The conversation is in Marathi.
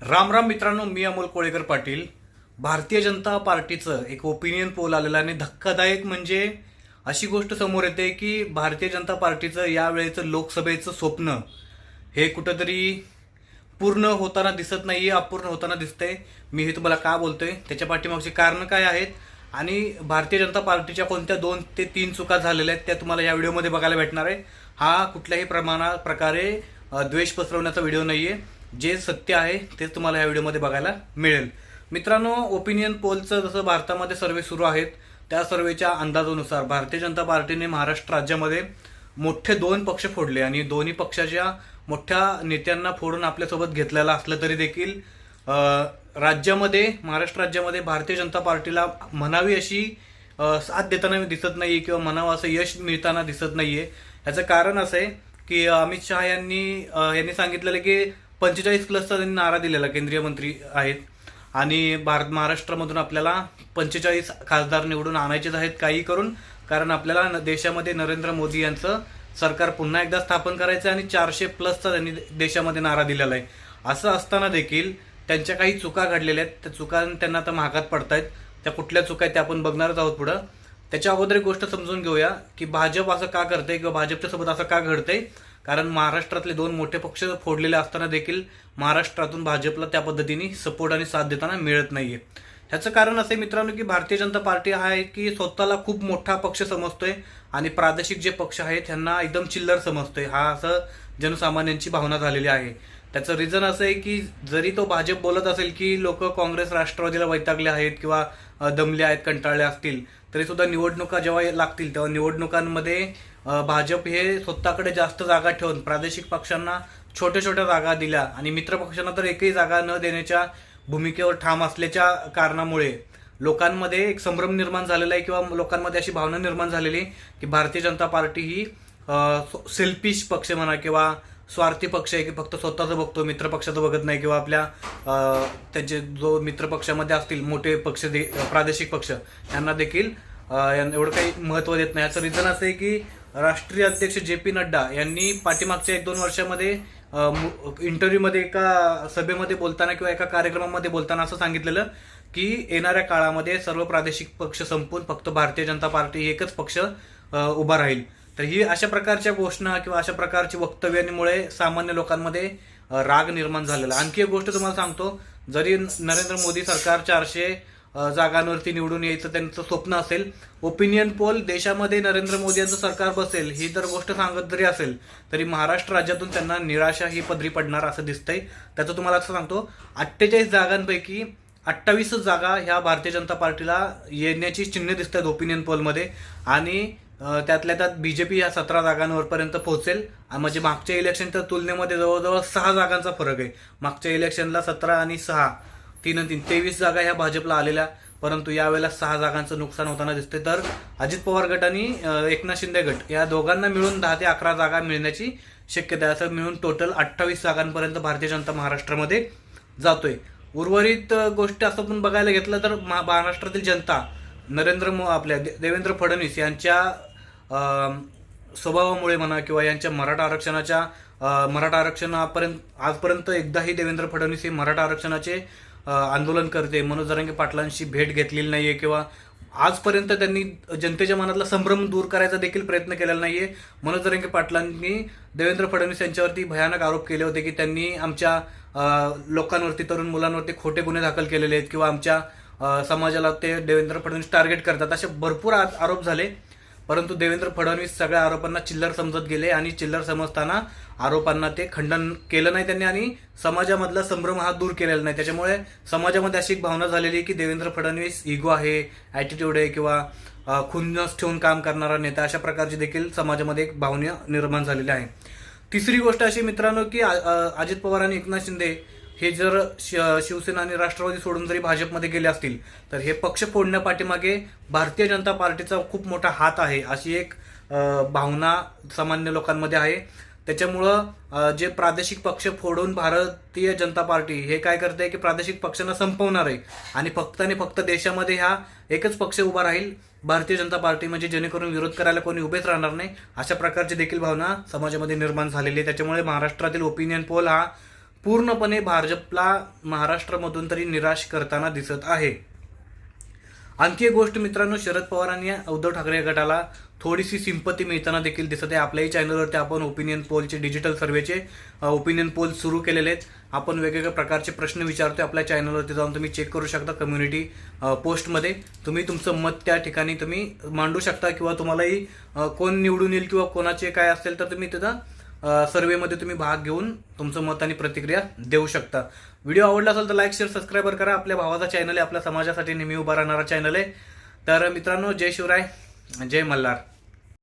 राम राम मित्रांनो मी अमोल कोळेकर पाटील. भारतीय जनता पार्टीचं एक ओपिनियन पोल आलेलं आणि धक्कादायक म्हणजे अशी गोष्ट समोर येते की भारतीय जनता पार्टीचं यावेळेचं लोकसभेचं स्वप्न हे कुठंतरी पूर्ण होताना दिसत नाही आहे अपूर्ण होताना दिसतंय. मी हे तुम्हाला का बोलतोय? त्याच्या पाठीमागची कारणं काय आहेत? आणि भारतीय जनता पार्टीच्या कोणत्या दोन ते तीन चुका झालेल्या आहेत त्या तुम्हाला या व्हिडिओमध्ये बघायला भेटणार आहे. हा कुठल्याही प्रमाणा प्रकारे द्वेष पसरवण्याचा व्हिडिओ नाही आहे जे सत्य आहे तेच तुम्हाला या व्हिडिओमध्ये बघायला मिळेल. मित्रांनो ओपिनियन पोलचं जसं भारतामध्ये सर्वे सुरू आहेत त्या सर्वेच्या अंदाजानुसार भारतीय जनता पार्टीने महाराष्ट्र राज्यामध्ये मोठे दोन पक्ष फोडले आणि दोन्ही पक्षाच्या मोठ्या नेत्यांना फोडून आपल्यासोबत घेतलेला असलं तरी देखील राज्यामध्ये महाराष्ट्र राज्यामध्ये भारतीय जनता पार्टीला म्हणावी अशी साथ देताना दिसत नाही आहे किंवा म्हणावं असं यश मिळताना दिसत नाही आहे याचं कारण असं आहे की अमित शहा यांनी यांनी सांगितलेलं की पंचेचाळीस प्लसचा त्यांनी नारा दिलेला केंद्रीय मंत्री आहेत. आणि भारत महाराष्ट्रामधून आपल्याला पंचेचाळीस खासदार निवडून आणायचेच आहेत काही करून कारण आपल्याला न- देशामध्ये नरेंद्र मोदी यांचं सरकार पुन्हा एकदा स्थापन करायचं आहे आणि चारशे प्लसचा त्यांनी देशामध्ये नारा दिलेला आहे. असं असताना देखील त्यांच्या काही चुका घडलेल्या आहेत. त्या चुका त्यांना आता महागात पडतायत. त्या कुठल्या चुका आहेत त्या आपण बघणारच आहोत पुढं. त्याच्या अगोदर एक गोष्ट समजून घेऊया की भाजप असं का करते किंवा भाजपच्या सोबत असं का घडतंय? कारण महाराष्ट्रातले दोन मोठे पक्ष फोडलेले असताना देखील महाराष्ट्रातून भाजपला त्या पद्धतीने सपोर्ट आणि साथ देताना मिळत नाहीये. ह्याचं कारण असं आहे मित्रांनो की भारतीय जनता पार्टी हा आहे की स्वतःला खूप मोठा पक्ष समजतोय आणि प्रादेशिक जे पक्ष आहेत त्यांना एकदम चिल्लर समजतोय. हा असं जनसामान्यांची भावना झालेली आहे. त्याचं रिझन असं आहे की जरी तो भाजप बोलत असेल की लोक काँग्रेस राष्ट्रवादीला वैतागले आहेत किंवा दमले आहेत कंटाळले असतील तरी सुद्धा निवडणुका जेव्हा लागतील तेव्हा निवडणुकांमध्ये भाजप हे स्वतःकडे जास्त जागा ठेवून प्रादेशिक पक्षांना छोट्या छोट्या जागा दिल्या आणि मित्र पक्षांना तर एकही जागा न देण्याच्या भूमिकेवर ठाम असल्याच्या कारणामुळे लोकांमध्ये एक संभ्रम निर्माण झालेला आहे किंवा लोकांमध्ये अशी भावना निर्माण झालेली आहे की भारतीय जनता पार्टी ही सेल्फिश पक्ष म्हणा किंवा स्वार्थी पक्ष आहे की फक्त स्वतःचं बघतो मित्रपक्षाचं बघत नाही किंवा आपल्या त्यांचे जो मित्रपक्षामध्ये असतील मोठे पक्ष दे प्रादेशिक पक्ष यांना देखील एवढं काही महत्त्व देत नाही. याचं रिझन असं आहे की राष्ट्रीय अध्यक्ष जे पी नड्डा यांनी पाठीमागच्या एक दोन वर्षामध्ये इंटरव्ह्यूमध्ये एका सभेमध्ये बोलताना किंवा एका कार्यक्रमामध्ये बोलताना असं सांगितलेलं की येणाऱ्या काळामध्ये सर्व प्रादेशिक पक्ष संपून फक्त भारतीय जनता पार्टी एकच पक्ष उभा राहील. तर ही अशा प्रकारच्या घोषणा किंवा अशा प्रकारची वक्तव्यांमुळे सामान्य लोकांमध्ये राग निर्माण झालेला आणखी एक गोष्ट तुम्हाला सांगतो जरी नरेंद्र मोदी सरकार चारशे जागांवरती निवडून यायचं त्यांचं स्वप्न असेल. ओपिनियन पोल देशामध्ये नरेंद्र मोदी यांचं सरकार बसेल ही जर गोष्ट सांगत जरी असेल तरी महाराष्ट्र राज्यातून त्यांना निराशा ही पदरी पडणार असं दिसतंय. त्याचं तुम्हाला असं सांगतो अठ्ठेचाळीस जागांपैकी अठ्ठावीस जागा ह्या भारतीय जनता पार्टीला येण्याची चिन्ह दिसत आहेत ओपिनियन पोलमध्ये आणि त्यातल्या त्यात बी जे पी या सतरा जागांवरपर्यंत पोहोचेल. म्हणजे मागच्या इलेक्शनच्या तुलनेमध्ये जवळजवळ सहा जागांचा फरक आहे. मागच्या इलेक्शनला सतरा आणि सहा. तीन आणि तीन. तेवीस जागा ह्या भाजपला आलेल्या परंतु यावेळेला सहा जागांचं नुकसान होताना दिसते. तर अजित पवार गट आणि एकनाथ शिंदे गट या दोघांना मिळून दहा ते अकरा जागा मिळण्याची शक्यता आहे. असं मिळून टोटल अठ्ठावीस जागांपर्यंत भारतीय जनता महाराष्ट्रामध्ये जातोय. उर्वरित गोष्टी गोष्ट असं पण बघायला घेतलं तर महा- महाराष्ट्रातील जनता नरेंद्र मो आपल्या दे- देवेंद्र फडणवीस यांच्या स्वभावामुळे म्हणा किंवा यांच्या मराठा आरक्षणाच्या मराठा आरक्षणापर्यंत आजपर्यंत एकदाही देवेंद्र फडणवीस हे मराठा आरक्षणाचे आंदोलन करते. मनोज जरांगे पाटलांशी भेट घेतलेली नाही आहे किंवा आजपर्यंत त्यांनी जनतेच्या मनातला संभ्रम दूर करायचा देखील प्रयत्न केलेला नाही मनोज जरांगे पाटलांनी देवेंद्र फडणवीस यांच्यावरती भयानक आरोप केले होते की त्यांनी आमच्या लोकांवरती तरुण मुलांवरती खोटे गुन्हे दाखल केलेले आहेत किंवा आमच्या समाजाला ते देवेंद्र फडणवीस टार्गेट करतात. असे भरपूर आरोप झाले. परंतु देवेंद्र फडणवीस सगळ्या आरोपांना चिल्लर समजत गेले आणि चिल्लर समजताना आरोपांना ते खंडन केलं नाही त्यांनी आणि समाजामधला संभ्रम हा दूर केलेला नाही. त्याच्यामुळे समाजामध्ये अशी एक भावना झालेली आहे की देवेंद्र फडणवीस इगो आहे ॲटिट्यूड आहे किंवा अ, खुन्नस ठेवून काम करणारा नेता अशा प्रकारची देखील समाजामध्ये एक भावना निर्माण झालेली आहे. तिसरी गोष्ट अशी मित्रांनो की अजित पवार आणि एकनाथ शिंदे हे जर शिवसेना आणि राष्ट्रवादी सोडून जरी भाजपमध्ये गेले असतील तर हे पक्ष फोडण्यापाठीमागे भारतीय जनता पार्टीचा खूप मोठा हात आहे अशी एक भावना सामान्य लोकांमध्ये आहे. त्याच्यामुळं जे प्रादेशिक पक्ष फोडून भारतीय जनता पार्टी हे काय करते की प्रादेशिक पक्षांना संपवणार आहे. आणि फक्त आणि फक्त देशामध्ये हा एकच पक्ष उभा राहील भारतीय जनता पार्टी म्हणजे जेणेकरून विरोध करायला कोणी उभेच राहणार नाही अशा प्रकारची देखील भावना समाजामध्ये निर्माण झालेली आहे. त्याच्यामुळे महाराष्ट्रातील ओपिनियन पोल हा पूर्णपणे भाजपला महाराष्ट्रामधून तरी निराश करताना दिसत आहे. आणखी एक गोष्ट मित्रांनो शरद पवारांनी उद्धव ठाकरे गटाला थोडीशी सिंपती मिळताना देखील दिसत आहे. आपल्याही चॅनलवरती आपण ओपिनियन पोलचे डिजिटल सर्वेचे ओपिनियन पोल सुरू केलेले आहेत. आपण वेगवेगळ्या प्रकारचे प्रश्न विचारतोय आपल्या चॅनलवरती जाऊन तुम्ही चेक करू शकता कम्युनिटी पोस्टमध्ये तुम्ही तुमचं मत त्या ठिकाणी तुम्ही मांडू शकता किंवा तुम्हालाही कोण निवडून येईल किंवा कोणाचे काय असेल तर तुम्ही त्याचा सर्वेमध्ये तुम्ही भाग घेऊन तुमचं मत आणि प्रतिक्रिया देऊ शकता. व्हिडिओ आवडला असेल तर लाईक शेअर सबस्क्राईबर करा. आपल्या भावाचा चॅनल आहे आपल्या समाजासाठी नेहमी उभा राहणारा चॅनल आहे. तर मित्रांनो जय शिवराय जय मल्हार.